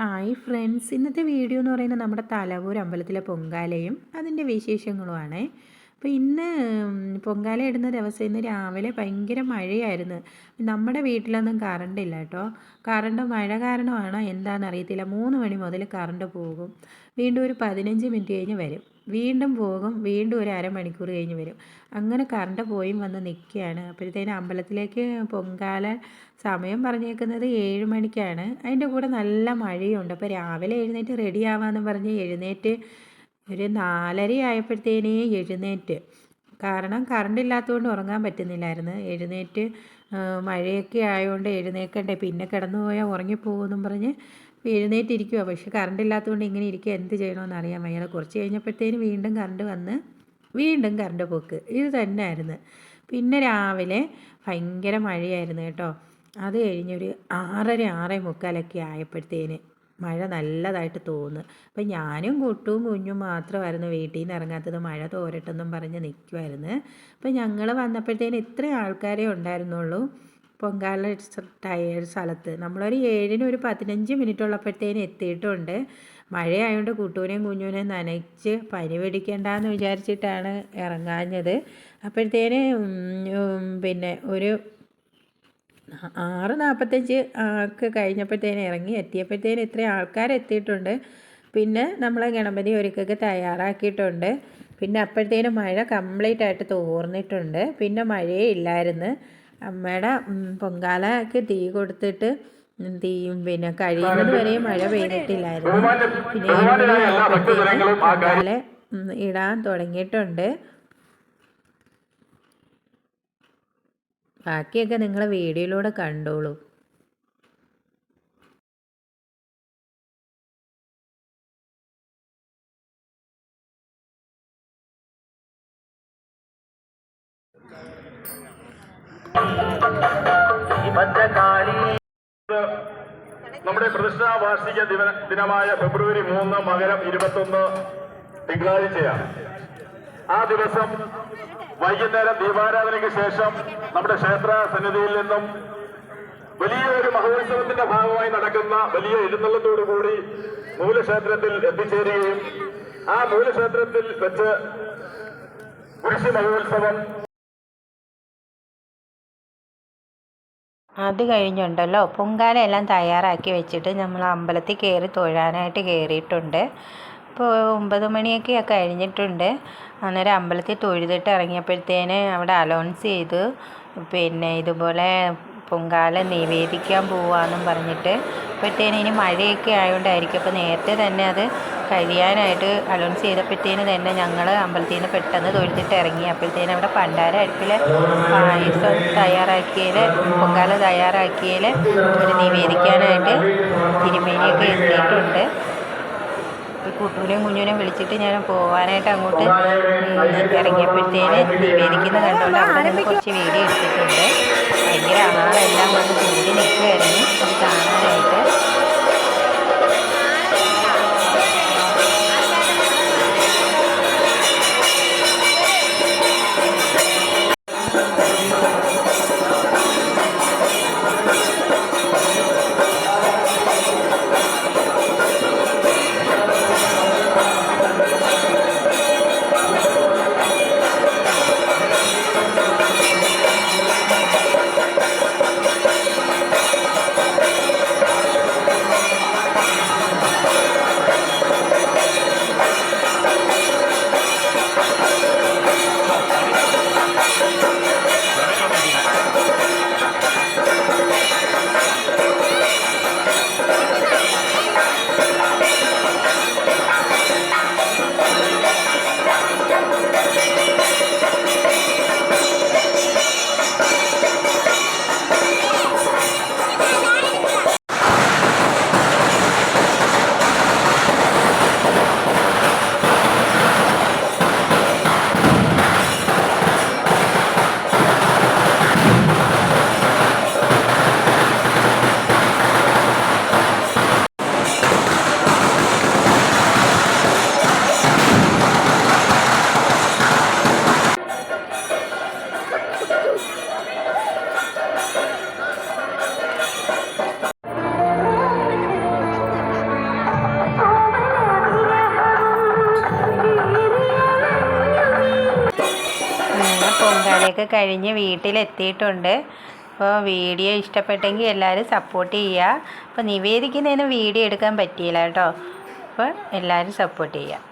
Hi friends. ഇന്നത്തെ video എന്ന് പറയുന്നത് നമ്മുടെ തലവൂർ അമ്പലത്തിലെ പൊങ്കാലയും അതിന്റെ വിശേഷങ്ങളുമാണ്. അപ്പോൾ ഇന്ന് പൊങ്കാല ഇടുന്ന ദിവസം ഇന്ന് രാവിലെ ഭയങ്കര മഴയായിരുന്നു. നമ്മുടെ വീട്ടിലൊന്നും കറണ്ട് ഇല്ല കേട്ടോ. കറണ്ട് മഴ കാരണമാണോ എന്താണെന്ന് അറിയത്തില്ല. മൂന്ന് മണി മുതൽ കറണ്ട് പോകും. വീണ്ടും ഒരു പതിനഞ്ച് മിനിറ്റ് കഴിഞ്ഞ് വരും. വീണ്ടും പോകും വീണ്ടും ഒരു അരമണിക്കൂർ കഴിഞ്ഞ് വരും. അങ്ങനെ കറണ്ട് പോയും വന്ന് നിൽക്കുകയാണ്. അപ്പോഴത്തേന് അമ്പലത്തിലേക്ക് പൊങ്കാല സമയം പറഞ്ഞേക്കുന്നത് ഏഴ് മണിക്കാണ്. അതിന്റെ കൂടെ നല്ല മഴയുണ്ട്. അപ്പോൾ രാവിലെ എഴുന്നേറ്റ് റെഡി ആവാമെന്ന് പറഞ്ഞ് എഴുന്നേറ്റ് ഒരു നാലര ആയപ്പോഴത്തേനേ എഴുന്നേറ്റ്. കാരണം കറണ്ട് ഇല്ലാത്തതുകൊണ്ട് ഉറങ്ങാൻ പറ്റുന്നില്ലായിരുന്നു. എഴുന്നേറ്റ് മഴയൊക്കെ ആയതുകൊണ്ട് എഴുന്നേക്കണ്ടേ പിന്നെ കിടന്നു പോയാൽ ഉറങ്ങിപ്പോകുമെന്നും പറഞ്ഞ് എഴുന്നേറ്റിരിക്കുക പക്ഷേ കറണ്ട് ഇല്ലാത്തതുകൊണ്ട് ഇങ്ങനെ ഇരിക്കുക എന്ത് ചെയ്യണമെന്ന് അറിയാൻ വയ്യ. കുറച്ച് കഴിഞ്ഞപ്പോഴത്തേന് വീണ്ടും കറണ്ട് വന്ന് വീണ്ടും കറണ്ട് പോക്ക്. ഇത് തന്നെയായിരുന്നു പിന്നെ രാവിലെ ഭയങ്കര മഴയായിരുന്നു കേട്ടോ. അത് കഴിഞ്ഞൊരു ആറര ആറേ മുക്കാലൊക്കെ ആയപ്പോഴത്തേന് മഴ നല്ലതായിട്ട് തോന്നുന്നു അപ്പം ഞാനും കുട്ടും കുഞ്ഞും മാത്രമായിരുന്നു വീട്ടിൽ നിന്ന് ഇറങ്ങാത്തത്. മഴ തോരട്ടെന്നും പറഞ്ഞ് നിൽക്കുമായിരുന്നു അപ്പം ഞങ്ങൾ വന്നപ്പോഴത്തേന് ഇത്രയും ആൾക്കാരെ ഉണ്ടായിരുന്നുള്ളൂ. പൊങ്കാല ടയർ സ്ഥലത്ത്. നമ്മളൊരു ഏഴിന് ഒരു പതിനഞ്ച് മിനിറ്റ് ഉള്ളപ്പോഴത്തേന് എത്തിയിട്ടുണ്ട്. മഴയായതുകൊണ്ട് കുട്ടൂനെയും കുഞ്ഞൂനെയും നനച്ച് പനി പിടിക്കണ്ടെന്ന് വിചാരിച്ചിട്ടാണ് ഇറങ്ങാഞ്ഞത്. അപ്പോഴത്തേന് പിന്നെ ഒരു ആറ് നാൽപ്പത്തഞ്ച് ഒക്കെ കഴിഞ്ഞപ്പോഴത്തേന് ഇറങ്ങി. എത്തിയപ്പോഴത്തേന് ഇത്രയും ആൾക്കാർ എത്തിയിട്ടുണ്ട്. പിന്നെ നമ്മൾ ഗണപതി ഒരുക്കൊക്കെ തയ്യാറാക്കിയിട്ടുണ്ട്. പിന്നെ അപ്പോഴത്തേനും മഴ കംപ്ലീറ്റ് ആയിട്ട് തോർന്നിട്ടുണ്ട്. പിന്നെ മഴയേ ഇല്ലായിരുന്നു. അമ്മയുടെ പൊങ്കാലയ്ക്ക് തീ കൊടുത്തിട്ട് തീയും പിന്നെ കഴിയുന്നത് വരെ മഴ പെയ്തിട്ടില്ലായിരുന്നു. പിന്നെ പൊങ്കാല ഇടാൻ തുടങ്ങിയിട്ടുണ്ട്. ബാക്കിയൊക്കെ നിങ്ങൾ വീഡിയോയിലൂടെ കണ്ടോളൂ. നമ്മുടെ പ്രതിഷ്ഠാ വാർഷിക ദിന ദിനമായ ഫെബ്രുവരി മൂന്ന് മകരം ഇരുപത്തൊന്ന് തിങ്കളാഴ്ചയാണ്. ആ ദിവസം വൈകുന്നേരം ദീപാരാധനയ്ക്ക് ശേഷം നമ്മുടെ ക്ഷേത്ര സന്നിധിയിൽ നിന്നും വലിയ ഒരു മഹോത്സവത്തിന്റെ ഭാഗമായി നടക്കുന്ന വലിയ എഴുന്നള്ളത്തോടു കൂടി മൂലക്ഷേത്രത്തിൽ എത്തിച്ചേരുകയും ആ മൂലക്ഷേത്രത്തിൽ വെച്ച് കുരിശി മഹോത്സവം അത് കഴിഞ്ഞുണ്ടല്ലോ. പൊങ്കാല എല്ലാം തയ്യാറാക്കി വെച്ചിട്ട് നമ്മൾ അമ്പലത്തിൽ കയറി തൊഴാനായിട്ട് കയറിയിട്ടുണ്ട്. ഇപ്പോൾ ഒമ്പത് മണിയൊക്കെ കഴിഞ്ഞിട്ടുണ്ട്. അന്നേരം അമ്പലത്തിൽ തൊഴുതിട്ട് ഇറങ്ങിയപ്പോഴത്തേന് അവിടെ അലോൺസ് ചെയ്തു. പിന്നെ ഇതുപോലെ പൊങ്കാല നിവേദിക്കാൻ പോവാന്നും പറഞ്ഞിട്ട്. അപ്പോഴത്തേന് ഇനി മഴയൊക്കെ ആയതുകൊണ്ടായിരിക്കും അപ്പോൾ നേരത്തെ തന്നെ അത് കഴിയാനായിട്ട് അലോൺസ് ചെയ്തപ്പോഴത്തേന് തന്നെ ഞങ്ങൾ അമ്പലത്തിൽ നിന്ന് പെട്ടെന്ന് തൊഴുതിട്ട് ഇറങ്ങി. അപ്പോഴത്തേന് അവിടെ പണ്ടാര അടുപ്പിൽ പായസം തയ്യാറാക്കിയതിൽ പൊങ്കാല തയ്യാറാക്കിയതിൽ ഒരു നിവേദിക്കാനായിട്ട് തിരുമേനിയൊക്കെ എത്തിയിട്ടുണ്ട്. കുട്ടൂനെയും കുഞ്ഞുനെയും വിളിച്ചിട്ട് ഞാൻ പോകാനായിട്ട് അങ്ങോട്ട് ഇറങ്ങിയപ്പോഴത്തേന് നിവേദിക്കുന്ന കണ്ടുകൊണ്ട് അവിടെ കുറച്ച് വീഡിയോ എടുത്തിട്ടുണ്ട്. ഭയങ്കര ആളെല്ലാം വന്ന് കൂടി നിൽക്കുമായിരുന്നു അത് കാണാനായിട്ട് പൊങ്കാലയൊക്കെ കഴിഞ്ഞ് വീട്ടിലെത്തിയിട്ടുണ്ട്. അപ്പോൾ വീഡിയോ ഇഷ്ടപ്പെട്ടെങ്കിൽ എല്ലാവരും സപ്പോർട്ട് ചെയ്യുക. അപ്പോൾ നിവേദിക്കുന്നതിന് വീഡിയോ എടുക്കാൻ പറ്റിയില്ല കേട്ടോ. അപ്പോൾ എല്ലാവരും സപ്പോർട്ട് ചെയ്യുക.